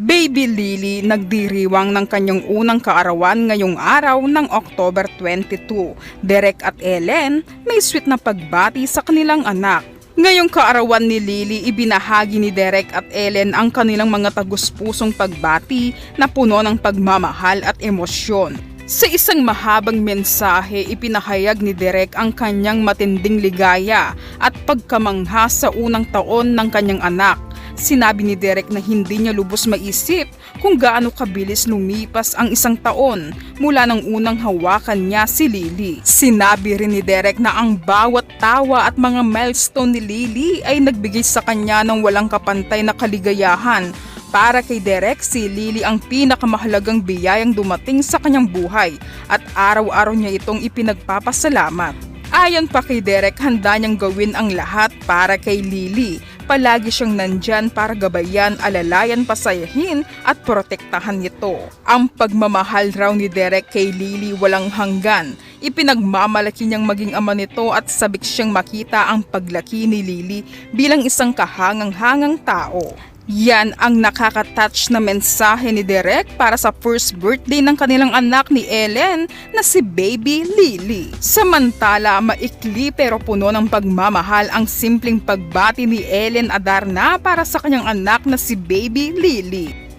Baby Lily nagdiriwang ng kanyang unang kaarawan ngayong araw ng October 22. Derek at Ellen may sweet na pagbati sa kanilang anak. Ngayong kaarawan ni Lily, ibinahagi ni Derek at Ellen ang kanilang mga tagus-pusong pagbati na puno ng pagmamahal at emosyon. Sa isang mahabang mensahe, ipinahayag ni Derek ang kanyang matinding ligaya at pagkamangha sa unang taon ng kanyang anak. Sinabi ni Derek na hindi niya lubos maisip kung gaano kabilis lumipas ang isang taon mula nang unang hawakan niya si Lily. Sinabi rin ni Derek na ang bawat tawa at mga milestone ni Lily ay nagbigay sa kanya ng walang kapantay na kaligayahan para kay Derek, si Lily ang pinakamahalagang biyayang dumating sa kanyang buhay at araw-araw niya itong ipinagpapasalamat. Ayon pa kay Derek, handa niyang gawin ang lahat para kay Lily. Palagi siyang nandyan para gabayan, alalayan, pasayahin at protektahan ito. Ang pagmamahal raw ni Derek kay Lily walang hanggan. Ipinagmamalaki niyang maging ama nito at sabik siyang makita ang paglaki ni Lily bilang isang kahangang-hangang tao. Yan ang nakaka-touch na mensahe ni Derek para sa first birthday ng kanilang anak ni Ellen na si Baby Lily. Samantala, maikli pero puno ng pagmamahal ang simpleng pagbati ni Ellen Adarna para sa kanyang anak na si Baby Lily.